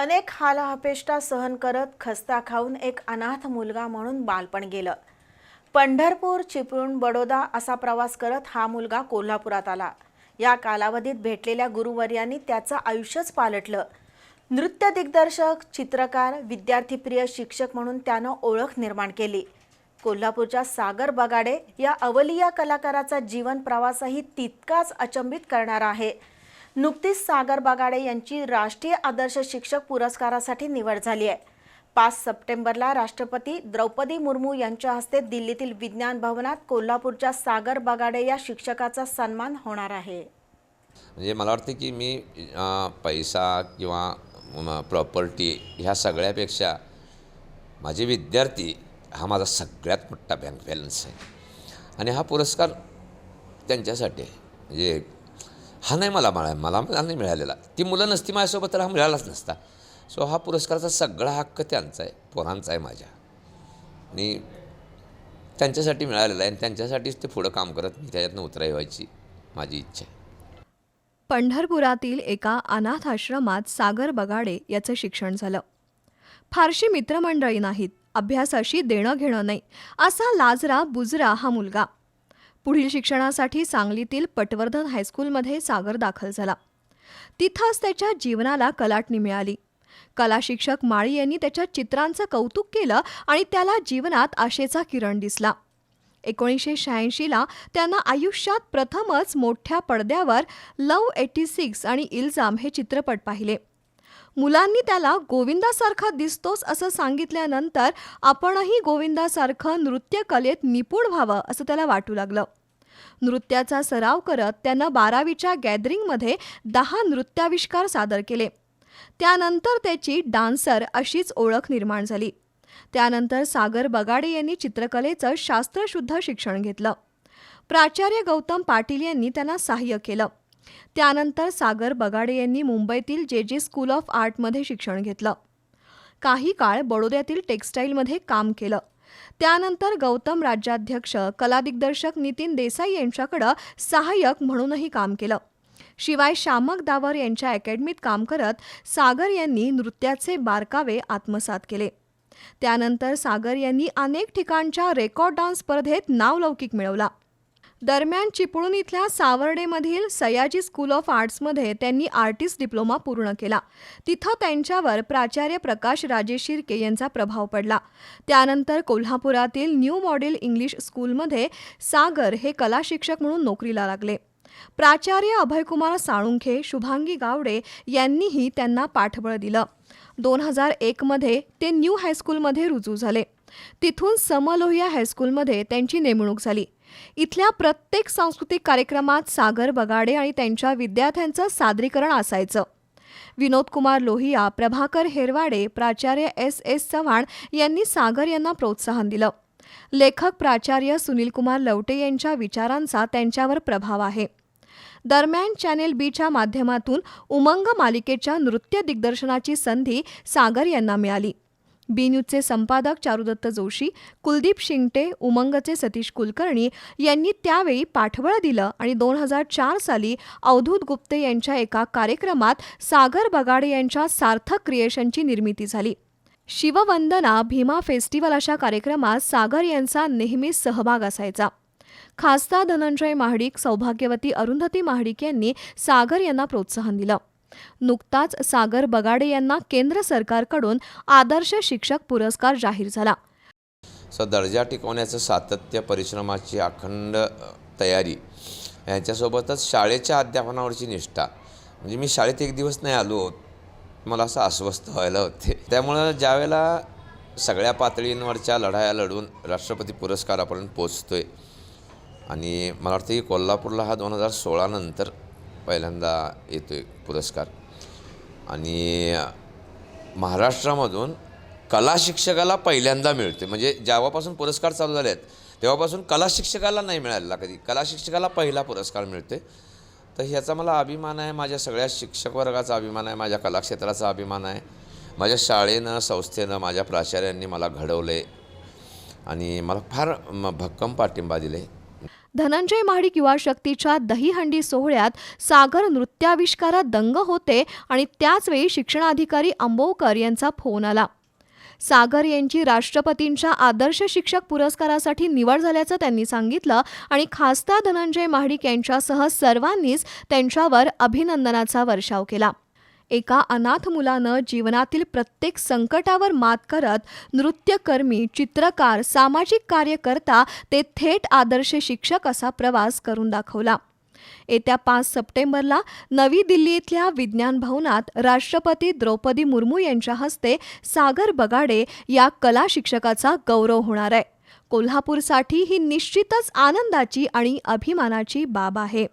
अनेक हालअपेष्टा सहन करत खस्ता खाऊन एक अनाथ मुलगा म्हणून बालपण गेलं. पंढरपूर चिपळूण बडोदा असा प्रवास करत हा मुलगा कोल्हापुरात आला. या कालावधीत भेटलेल्या गुरुवर्यांनी त्याचं आयुष्यच पालटलं. नृत्य दिग्दर्शक चित्रकार विद्यार्थीप्रिय शिक्षक म्हणून त्यानं ओळख निर्माण केली. कोल्हापूरच्या सागर बगाडे या अवलिया कलाकाराचा जीवन प्रवासही तितकाच अचंबित करणारा आहे. नुकतीच सागर बगाडे यांची राष्ट्रीय आदर्श शिक्षक पुरस्कारासाठी निवड झाली आहे. पाच सप्टेंबरला राष्ट्रपती द्रौपदी मुर्मू यांच्या हस्ते दिल्लीतील विज्ञान भवनात कोल्हापूरच्या सागर बगाडे या शिक्षकाचा सन्मान होणार आहे. म्हणजे मला वाटतं की मी पैसा किंवा प्रॉपर्टी ह्या सगळ्यापेक्षा माझे विद्यार्थी हा माझा सगळ्यात मोठा बँक बॅलन्स आहे. आणि हा पुरस्कार त्यांच्यासाठी आहे. म्हणजे हा नाही मला मिळाला मला मला नाही मिळालेला. ती मुलं नसती माझ्यासोबत तर हा मिळालाच नसता. सो हा पुरस्काराचा सगळा हक्क त्यांचा आहे पोरांचा आहे माझ्या. आणि त्यांच्यासाठी मिळालेला आहे आणि त्यांच्यासाठीच ते पुढं काम करत मी त्याच्यातनं उतराई व्हायची माझी इच्छा आहे. पंढरपुरातील एका अनाथ आश्रमात सागर बगाडे याचं शिक्षण झालं. फारशी मित्रमंडळी नाहीत अभ्यासाशी देणं घेणं नाही. असा लाजरा बुजरा हा मुलगा. पुढील शिक्षणासाठी सांगलीतील पटवर्धन हायस्कूलमध्ये सागर दाखल झाला. तिथंच त्याच्या जीवनाला कलाटणी मिळाली. कला शिक्षक माळी यांनी त्याच्या चित्रांचं कौतुक केलं आणि त्याला जीवनात आशेचा किरण दिसला. एकोणीसशे शहाऐंशीला त्यांना आयुष्यात प्रथमच मोठ्या पडद्यावर लव एटी सिक्स आणि इल्जाम हे चित्रपट पाहिले. मुलांनी त्याला गोविंदासारखा दिसतोस असं सांगितल्यानंतर आपणही गोविंदासारखं नृत्यकलेत निपुण व्हावं असं त्याला वाटू लागलं. नृत्याचा सराव करत त्यानं बारावीच्या गॅदरिंगमध्ये दहा नृत्याविष्कार सादर केले. त्यानंतर त्याची डान्सर अशीच ओळख निर्माण झाली. त्यानंतर सागर बगाडे यांनी चित्रकलेचं शास्त्रशुद्ध शिक्षण घेतलं. प्राचार्य गौतम पाटील यांनी त्यांना सहाय्य केलं. त्यानंतर सागर बगाडे यांनी मुंबईतील जे जे स्कूल ऑफ आर्टमध्ये शिक्षण घेतलं. काही काळ बडोद्यातील टेक्स्टाईलमध्ये काम केलं. त्यानंतर गौतम राज्याध्यक्ष कलादिग्दर्शक नितीन देसाई यांच्याकडं सहाय्यक म्हणूनही काम केलं. शिवाय शामक दावर यांच्या अकॅडमीत काम करत सागर यांनी नृत्याचे बारकावे आत्मसात केले. त्यानंतर सागर यांनी अनेक ठिकाणच्या रेकॉर्ड डान्स स्पर्धेत नावलौकिक मिळवला. दरम्यान चिपळूण इथल्या सावर्डेमधील सयाजी स्कूल ऑफ आर्ट्समध्ये त्यांनी आर्टिस्ट डिप्लोमा पूर्ण केला. तिथं त्यांच्यावर प्राचार्य प्रकाश राजे शिर्के यांचा प्रभाव पडला. त्यानंतर कोल्हापुरातील न्यू मॉडेल इंग्लिश स्कूलमध्ये सागर हे कला शिक्षक म्हणून नोकरीला लागले. प्राचार्य अभयकुमार साळुंखे शुभांगी गावडे यांनीही त्यांना पाठबळ दिलं. दोन हजार एकमध्ये ते न्यू हायस्कूलमध्ये रुजू झाले. तिथून समलोहिया हायस्कूलमध्ये त्यांची नेमणूक झाली. इथल्या प्रत्येक सांस्कृतिक कार्यक्रमात सागर बगाडे आणि त्यांच्या विद्यार्थ्यांचं सादरीकरण असायचं. विनोद कुमार लोहिया प्रभाकर हेरवाडे प्राचार्य एस एस चव्हाण यांनी सागर यांना प्रोत्साहन दिलं. लेखक प्राचार्य सुनीलकुमार लवटे यांच्या विचारांचा त्यांच्यावर प्रभाव आहे. दरम्यान चॅनेल बीच्या माध्यमातून उमंग मालिकेच्या नृत्य दिग्दर्शनाची संधी सागर यांना मिळाली. बी न्यूजचे संपादक चारुदत्त जोशी कुलदीप शिंगटे उमंगचे सतीश कुलकर्णी यांनी त्यावेळी पाठबळ दिलं आणि दोन हजार चार साली अवधूत गुप्ते यांच्या एका कार्यक्रमात सागर बगाडे यांच्या सार्थक क्रिएशनची निर्मिती झाली. शिववंदना भीमा फेस्टिवल अशा कार्यक्रमात सागर यांचा नेहमीच सहभाग असायचा. खासदार धनंजय महाडिक सौभाग्यवती अरुंधती महाडिक यांनी सागर यांना प्रोत्साहन दिलं. नुकताच सागर बगाडे यांना केंद्र सरकारकडून आदर्श शिक्षक पुरस्कार जाहीर झाला. सो दर्जा टिकवण्याचं सातत्य परिश्रमाची अखंड तयारी यांच्यासोबतच शाळेच्या अध्यापनावरची निष्ठा. म्हणजे मी शाळेत एक दिवस नाही आलो मला असं अस्वस्थ व्हायला होते. त्यामुळं ज्यावेळेला सगळ्या पातळींवरच्या लढाया लढून राष्ट्रपती पुरस्कारापर्यंत पोचतो आहे आणि मला वाटतं की कोल्हापूरला हा दोन हजार सोळानंतर पहिल्यांदा येतो आहे पुरस्कार. आणि महाराष्ट्रामधून कला शिक्षकाला पहिल्यांदा मिळते. म्हणजे जेव्हापासून पुरस्कार चालू झाले आहेत तेव्हापासून कला शिक्षकाला नाही मिळालेला कधी. कला शिक्षकाला पहिला पुरस्कार मिळते तर ह्याचा मला अभिमान आहे. माझ्या सगळ्या शिक्षक वर्गाचा अभिमान आहे. माझ्या कलाक्षेत्राचा अभिमान आहे. माझ्या शाळेनं संस्थेनं माझ्या प्राचार्यांनी मला घडवले आणि मला फार म- भक्कम पाठिंबा दिले धनंजय महाडिक युवा शक्तीच्या दहीहंडी सोहळ्यात सागर नृत्याविष्कारात दंग होते आणि त्याचवेळी शिक्षणाधिकारी अंबोकर यांचा फोन आला. सागर यांची राष्ट्रपतींच्या आदर्श शिक्षक पुरस्कारासाठी निवड झाल्याचं त्यांनी सांगितलं आणि खासदार धनंजय महाडिक यांच्यासह सर्वांनीच त्यांच्यावर अभिनंदनाचा वर्षाव केला. एका अनाथ मुलानं जीवनातील प्रत्येक संकटावर मात करत नृत्यकर्मी चित्रकार सामाजिक कार्यकर्ता ते थेट आदर्श शिक्षक असा प्रवास करून दाखवला. येत्या पाच सप्टेंबरला नवी दिल्ली इथल्या विज्ञान भवनात राष्ट्रपती द्रौपदी मुर्मू यांच्या हस्ते सागर बगाडे या कला शिक्षकाचा गौरव होणार आहे. कोल्हापूरसाठी ही निश्चितच आनंदाची आणि अभिमानाची बाब आहे.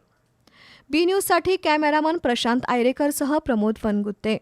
बी न्यूजसाठी कॅमेरामन प्रशांत आयरेकरसह प्रमोद वनगुत्ते